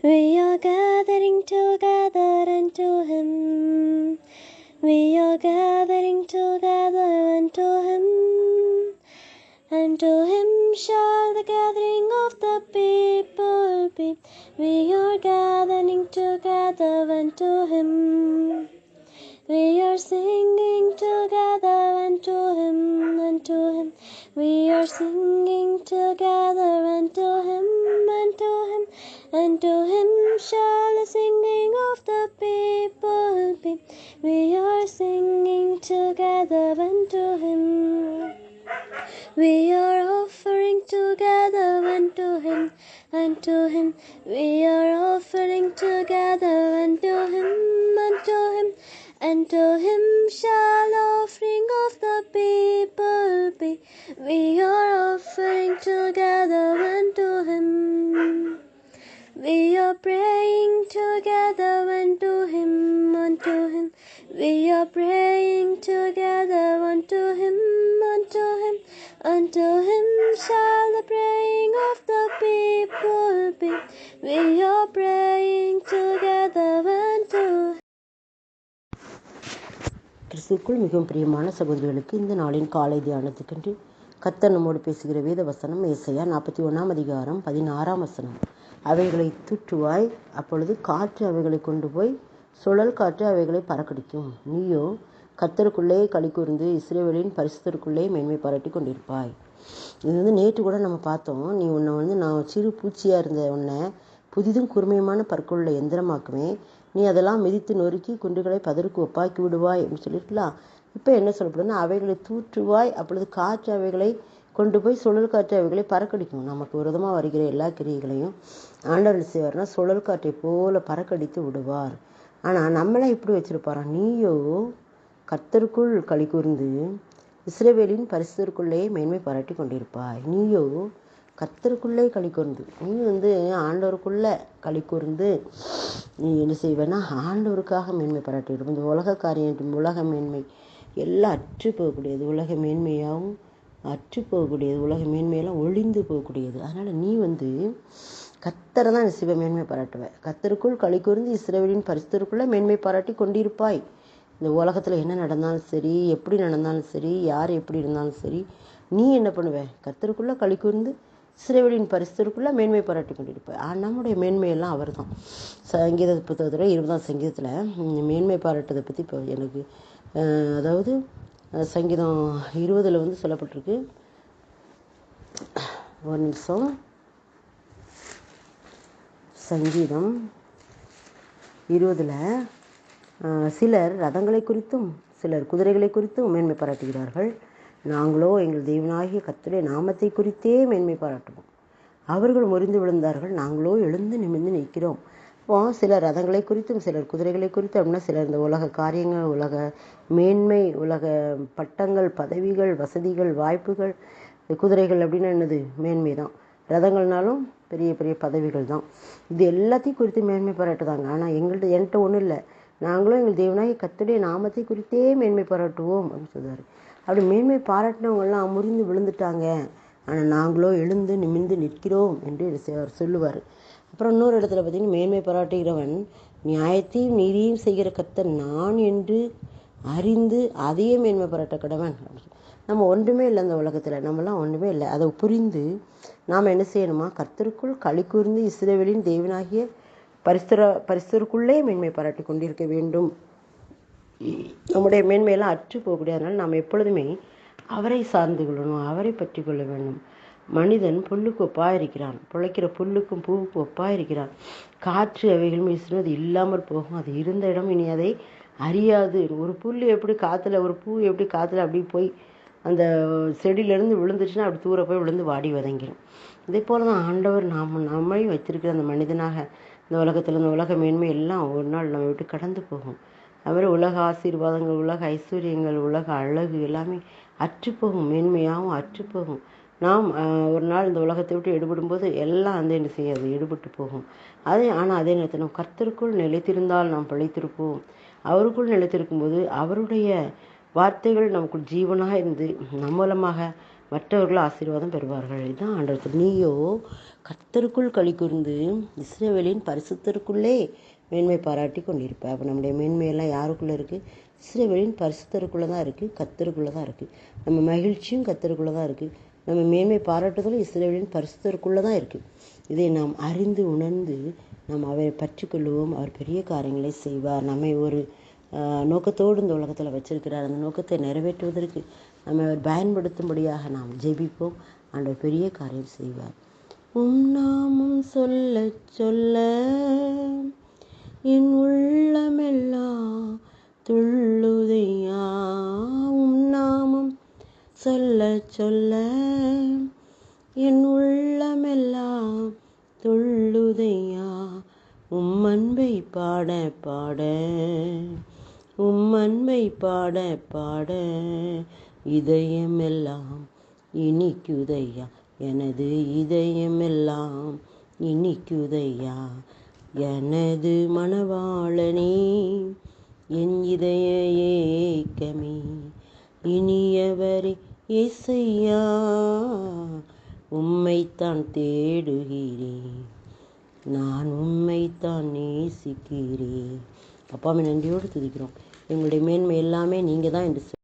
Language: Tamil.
We are gathering together unto Him. We are gathering together unto Him. Unto Him shall the gathering of the people be. We are gathering together unto Him. We are singing together unto Him, unto Him. We are singing We are singing together unto Him. We are offering together unto Him, unto Him. We are offering together unto Him, unto Him. Unto Him shall We are praying together unto Him, unto Him. Unto Him shall the praying of the people be. We are praying together unto கிறிஸ்துக்குள் மிகவும் பிரியமான சகோதரிகளுக்கு இந்த நாளின் காலை தியானத்துக்கென்று கத்தர் நம்மோடு பேசுகிற வேத வசனம் ஏசையா நாற்பத்தி ஒன்றாம் அதிகாரம் பதினாறாம் வசனம் அவைகளை தூற்றுவாய் அப்பொழுது காற்று அவைகளை கொண்டு போய் சுழல் காற்று அவைகளை பறக்கடிக்கும். நீயோ கத்தருக்குள்ளே களி கூர்ந்து இஸ்ரேவேலின் பரிசுத்தருக்குள்ளே மேன்மை பாராட்டி கொண்டிருப்பாய். இது வந்து நேற்று கூட நம்ம பார்த்தோம். நீ உன்னை வந்து நான் சிறு பூச்சியாக இருந்த உன்னை புதிதும் கூர்மையுமான பற்களுள்ள எந்திரமாக்குமே. நீ அதெல்லாம் மிதித்து நொறுக்கி குண்டுகளை பதருக்கு ஒப்பாக்கி விடுவாய் அப்படின்னு சொல்லிட்டுலாம் இப்போ என்ன சொல்லப்படுதுன்னா அவைகளை தூற்றுவாய். அப்பொழுது காற்று அவைகளை கொண்டு போய் சுழல் காற்று அவைகளை பறக்கடிக்கும். நமக்கு விரதமாக வருகிற எல்லா கிரியைகளையும் ஆண்டவர் செய்வார்னா சுழல் காற்றை போல பறக்கடித்து விடுவார். ஆனால் நம்மளாம் இப்படி வச்சுருப்பாரா நீயோ கர்த்தருக்குள் களி கூர்ந்து இஸ்ரேவேலின் பரிசுக்குள்ளே மேன்மை பாராட்டி கொண்டிருப்பாய். நீயோ கர்த்தருக்குள்ளே களி கூர்ந்து. நீ வந்து ஆண்டவருக்குள்ளே களி கூர்ந்து நீ என்ன செய்வேன்னா ஆண்டவருக்காக மேன்மை பாராட்டிடும் இந்த உலக காரியம் உலக மேன்மை எல்லாம் அற்று போகக்கூடியது. உலக மேன்மையாகவும் அற்று போகக்கூடியது. உலக மேன்மையெல்லாம் ஒழிந்து போகக்கூடியது. அதனால் நீ வந்து கத்தரை தான் சிவ மேன்மை பாராட்டுவேன். கத்தருக்குள் களி கூர்ந்து இஸ்ரேவேலின் பரிசுத்தருக்குள்ளே மேன்மை பாராட்டி கொண்டிருப்பாய். இந்த உலகத்தில் என்ன நடந்தாலும் சரி எப்படி நடந்தாலும் சரி யார் எப்படி இருந்தாலும் சரி நீ என்ன பண்ணுவ? கத்தருக்குள்ளே களி கூர்ந்து சிறைவெளியின் பரிசுக்குள்ளே மேன்மை பாராட்டி கொண்டிருப்பாய். ஆனால் நம்முடைய மேன்மையெல்லாம் அவர் தான் சங்கீத புத்தகத்தில் இருபதாம் சங்கீதத்தில் மேன்மை பாராட்டுறதை பற்றி இப்போ எனக்கு அதாவது சங்கீதம் இருபதில் வந்து சொல்லப்பட்டிருக்கு. ஒரு நிமிஷம். சங்கீதம் இருபதில் சிலர் ரதங்களை குறித்தும் சிலர் குதிரைகளை குறித்தும் மேன்மை பாராட்டுகிறார்கள். நாங்களோ எங்கள் தெய்வனாகிய கத்துடைய நாமத்தை குறித்தே மேன்மை பாராட்டுவோம். அவர்கள் முறிந்து விழுந்தார்கள். நாங்களோ எழுந்து நிமிர்ந்து நிற்கிறோம். இப்போ சிலர் ரதங்களை குறித்தும் சிலர் குதிரைகளை குறித்தும் அப்படின்னா சிலர் இந்த உலக காரியங்கள் உலக மேன்மை உலக பட்டங்கள் பதவிகள் வசதிகள் வாய்ப்புகள் குதிரைகள் அப்படின்னு என்னது? மேன்மை தான் ரதங்கள்னாலும் பெரிய பெரிய பதவிகள் தான். இது எல்லாத்தையும் குறித்து மேன்மை பாராட்டுதாங்க. ஆனால் எங்கள்கிட்ட என்கிட்ட ஒன்றும் இல்லை. நாங்களும் எங்கள் தேவனாகி கத்துடைய நாமத்தை குறித்தே மேன்மை பாராட்டுவோம் அப்படின்னு சொல்லுவார் அப்படி மேன்மை பாராட்டினவங்கெல்லாம் முறிந்து விழுந்துட்டாங்க. ஆனால் நாங்களோ எழுந்து நிமிர்ந்து நிற்கிறோம் என்று அவர் சொல்லுவார். அப்புறம் இன்னொரு இடத்துல பார்த்தீங்கன்னா மேன்மை பாராட்டுகிறவன் நியாயத்தையும் நீதியும் செய்கிற கத்தை நான் என்று அறிந்து அதையே மேன்மை பாராட்ட கடவன் அப்படின்னு நம்ம ஒன்றுமே இல்லை இந்த உலகத்தில். நம்மலாம் ஒன்றுமே இல்லை. அதை புரிந்து நாம் என்ன செய்யணுமா? கர்த்தருக்குள் களி கூர்ந்து இஸ்ரேவேலின் தேவனாகிய பரிசுர பரிசுருக்குள்ளே மேன்மை பாராட்டி கொண்டிருக்க வேண்டும். நம்முடைய மேன்மையெல்லாம் அற்று போகக்கூடியதனால் நாம் எப்பொழுதுமே அவரை சார்ந்து கொள்ளணும் அவரை பற்றி கொள்ள வேண்டும். மனிதன் புல்லுக்கு ஒப்பாக இருக்கிறான். பிழைக்கிற புல்லுக்கும் பூவுக்கு ஒப்பாக இருக்கிறான். காற்று அவைகள் அது இல்லாமல் போகும். அது இருந்த இடம் இனி அதை அறியாது. ஒரு புல் எப்படி காற்றுல ஒரு பூ எப்படி காற்றுல அப்படி போய் அந்த செடியிலேருந்து விழுந்துச்சுன்னா அப்படி தூர போய் விழுந்து வாடி வதங்கிடும் இதே போல தான் ஆண்டவர் நாம் நம்மை வச்சிருக்கிற அந்த மனிதனாக இந்த உலகத்தில் இந்த உலக மேன்மை எல்லாம் ஒரு நாள் நம்ம விட்டு கடந்து போகும். அதுமாதிரி உலக ஆசீர்வாதங்கள் உலக ஐஸ்வர்யங்கள் உலக அழகு எல்லாமே அற்றுப்போகும் மேன்மையாகவும் அற்றுப்போகும் நாம் ஒரு நாள் இந்த உலகத்தை விட்டு எடுபடும்போது எல்லாம் வந்து என்ன செய்யாது எடுபட்டு போகும். அதே ஆனால் அதே நேரத்தில் நாம் கர்த்தருக்குள் நிலைத்திருந்தால் நாம் பிழைத்திருப்போம். அவருக்குள் நிலைத்திருக்கும் போது அவருடைய வார்த்தைகள் நமக்குள் ஜீவனாக இருந்து நம் மூலமாக மற்றவர்கள் ஆசீர்வாதம் பெறுவார்கள். இதுதான் ஆண்டவர் நீயோ கர்த்தருக்குள் களி கூர்ந்து இஸ்ரேவேலின் பரிசுத்தருக்குள்ளே மேன்மை பாராட்டி கொண்டிருப்பேன் அப்போ நம்முடைய மேன்மையெல்லாம் யாருக்குள்ளே இருக்குது இஸ்ரேவேலின் பரிசுத்தருக்குள்ளே தான் இருக்குது கத்தருக்குள்ளே தான் இருக்குது நம்ம மகிழ்ச்சியும் கத்தருக்குள்ளே தான் இருக்குது நம்ம மேன்மை பாராட்டுதலும் இஸ்ரேவேலின் பரிசுத்தருக்குள்ளே தான் இருக்குது இதை நாம் அறிந்து உணர்ந்து நாம் அவரை பற்றி கொள்வோம் அவர் பெரிய காரியங்களை செய்வார். நம்மை ஒரு நோக்கத்தோடு இந்த உலகத்தில் வச்சிருக்கிறார். அந்த நோக்கத்தை நிறைவேற்றுவதற்கு நம்ம அவர் பயன்படுத்தும்படியாக நாம் ஜெபிப்போம். ஆண்டவர் பெரிய காரியம் செய்வார். உம் நாமும் சொல்ல சொல்ல என் உள்ளமெல்லாம் துள்ளுதையா? உம் நாமும் சொல்ல சொல்ல என் உள்ளமெல்லாம் துள்ளுதையா? உம் அன்பை பாட பாட. உம்மன்மை பாட பாட இதயமெல்லாம் இனிக்குதையா? எனது இதயமெல்லாம் இனிக்குதையா? எனது மணவாளனே என் இதய ஏக்கமே இனியவரே இசையா உம்மைத்தான் தேடுகிறேன். நான் உம்மைத்தான் நேசிக்கிறேன். அப்பாவை நன்றியோடு துதிக்கிறோம். எங்களுடைய மேன்மை எல்லாமே நீங்கள் தான் என்று